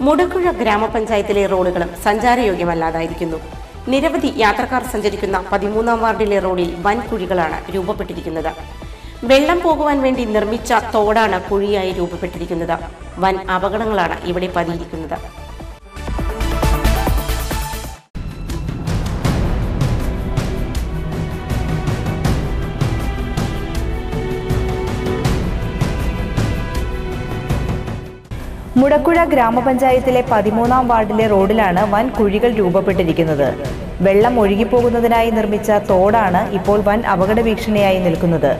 മുടക്കുഴ ഗ്രാമപഞ്ചായത്തിലെ റോഡുകളും സഞ്ചാരയോഗ്യമല്ലാതായിരിക്കുന്നു. നിരവധി യാത്രക്കാർ സഞ്ചരിക്കുന്ന പതിമൂന്നാം വാർഡിലെ റോഡിൽ വൻ കുഴികളാണ് രൂപപ്പെട്ടിരിക്കുന്നത്. വെള്ളം പോകുവാൻ വേണ്ടി നിർമ്മിച്ച തോടാണ് കുഴിയായി രൂപപ്പെട്ടിരിക്കുന്നത്. വൻ അപകടങ്ങളാണ് ഇവിടെ പതിയിരിക്കുന്നത്. മുടക്കുഴ ഗ്രാമപഞ്ചായത്തിലെ പതിമൂന്നാം വാർഡിലെ റോഡിലാണ് വൻ കുഴികൾ രൂപപ്പെട്ടിരിക്കുന്നത്. വെള്ളം ഒഴുകിപ്പോകുന്നതിനായി നിർമ്മിച്ച തോടാണ് ഇപ്പോൾ വൻ അപകട ഭീഷണിയായി നിൽക്കുന്നത്.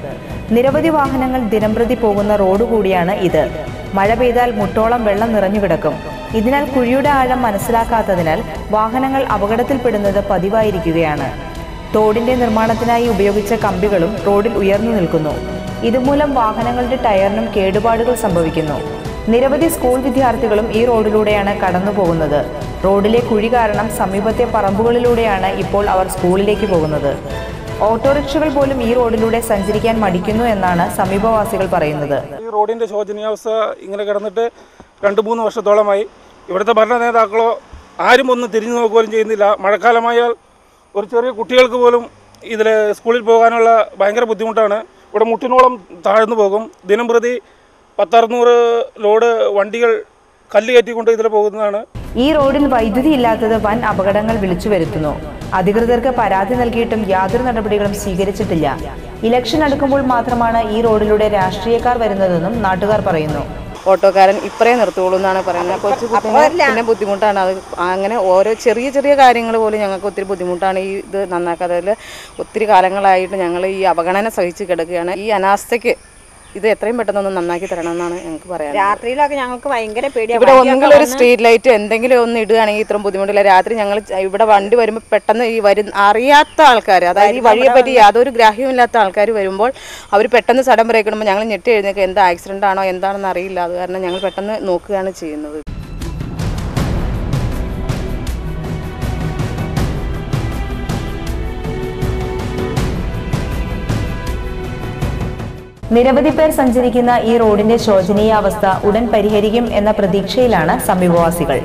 നിരവധി വാഹനങ്ങൾ ദിനംപ്രതി പോകുന്ന റോഡ് കൂടിയാണ് ഇത്. മഴ പെയ്താൽ മുട്ടോളം വെള്ളം നിറഞ്ഞു കിടക്കും. ഇതിനാൽ കുഴിയുടെ ആഴം മനസ്സിലാക്കാത്തതിനാൽ വാഹനങ്ങൾ അപകടത്തിൽപ്പെടുന്നത് പതിവായിരിക്കുകയാണ്. തോടിന്റെ നിർമ്മാണത്തിനായി ഉപയോഗിച്ച കമ്പികളും റോഡിൽ ഉയർന്നു നിൽക്കുന്നു. ഇതുമൂലം വാഹനങ്ങളുടെ ടയറിനും കേടുപാടുകൾ സംഭവിക്കുന്നു. നിരവധി സ്കൂൾ വിദ്യാർത്ഥികളും ഈ റോഡിലൂടെയാണ് കടന്നു പോകുന്നത് റോഡിലെ കുഴി കാരണം സമീപത്തെ പറമ്പുകളിലൂടെയാണ് ഇപ്പോൾ അവർ സ്കൂളിലേക്ക് പോകുന്നത്. ഓട്ടോറിക്ഷകൾ പോലും ഈ റോഡിലൂടെ സഞ്ചരിക്കാൻ മടിക്കുന്നു എന്നാണ് സമീപവാസികൾ പറയുന്നത്. ഈ റോഡിന്റെ ശോചനീയാവസ്ഥ ഇങ്ങനെ കിടന്നിട്ട് രണ്ട് മൂന്ന് വർഷത്തോളമായി. ഇവിടുത്തെ ഭരണ നേതാക്കളോ ആരും ഒന്നും തിരിഞ്ഞു നോക്കുകയും ചെയ്യുന്നില്ല. മഴക്കാലമായാൽ ഒരു ചെറിയ കുട്ടികൾക്ക് പോലും ഇതിൽ സ്കൂളിൽ പോകാനുള്ള ഭയങ്കര ബുദ്ധിമുട്ടാണ്. ഇവിടെ മുട്ടിനോളം താഴ്ന്നു പോകും. ദിനം പ്രതി പത്തറുന്നൂറ് ലോഡ് വണ്ടികൾ കല്ല് കയറ്റിക്കൊണ്ട് ഇതിൽ പോകുന്നതാണ്. ഈ റോഡിൽ വൈദ്യുതി ഇല്ലാത്തത് വൻ അപകടങ്ങൾ വിളിച്ചു വരുത്തുന്നു. അധികൃതർക്ക് പരാതി നൽകിയിട്ടും യാതൊരു നടപടികളും സ്വീകരിച്ചിട്ടില്ല. ഇലക്ഷൻ അടുക്കുമ്പോൾ മാത്രമാണ് ഈ റോഡിലൂടെ രാഷ്ട്രീയക്കാർ വരുന്നതെന്നും നാട്ടുകാർ പറയുന്നു. ഓട്ടോക്കാരൻ ഇപ്പറേ നിർത്തുള്ളൂ എന്നാണ് പറയുന്നത്. കൊച്ചു പിന്നെ ബുദ്ധിമുട്ടാണ്. അത് അങ്ങനെ ഓരോ ചെറിയ ചെറിയ കാര്യങ്ങൾ പോലും ഞങ്ങൾക്ക് ഒത്തിരി ബുദ്ധിമുട്ടാണ്. ഈ ഇത് നന്നാക്കാത്തതിൽ ഒത്തിരി കാലങ്ങളായിട്ട് ഞങ്ങൾ ഈ അവഗണന സഹിച്ച് കിടക്കുകയാണ്. ഈ അനാസ്ഥയ്ക്ക് ഇത് എത്രയും പെട്ടെന്ന് നന്നാക്കി തരണം എന്നാണ് ഞങ്ങൾക്ക് പറയാൻ രാത്രിയിലൊക്കെ ഞങ്ങൾക്ക് ഭയങ്കര പേടിയാണ് ഇവിടെ ഒന്നെങ്കിലും ഒരു സ്ട്രീറ്റ് ലൈറ്റ് എന്തെങ്കിലും ഒന്ന് ഇടുകയാണെങ്കിൽ ഇത്രയും ബുദ്ധിമുട്ടില്ല. രാത്രി ഞങ്ങൾ ഇവിടെ വണ്ടി വരുമ്പോൾ പെട്ടെന്ന് ഈ വരും അറിയാത്ത ആൾക്കാർ അതായത് ഈ വഴിയെ പറ്റി യാതൊരു ഗ്രാഹ്യമില്ലാത്ത ആൾക്കാർ വരുമ്പോൾ അവർ പെട്ടെന്ന് സടം ബ്രേക്ക് ഇടുമ്പോൾ ഞങ്ങൾ ഞെട്ടി എഴുന്നേക്ക് എന്താ ആക്സിഡന്റ് ആണോ എന്താണെന്ന് അറിയില്ല. അത് കാരണം ഞങ്ങൾ പെട്ടെന്ന് നോക്കുകയാണ് ചെയ്യുന്നത്. നിരവധി പേർ സഞ്ചരിക്കുന്ന ഈ റോഡിന്റെ ശോചനീയാവസ്ഥ ഉടൻ പരിഹരിക്കും എന്ന പ്രതീക്ഷയിലാണ് സമീപവാസികൾ.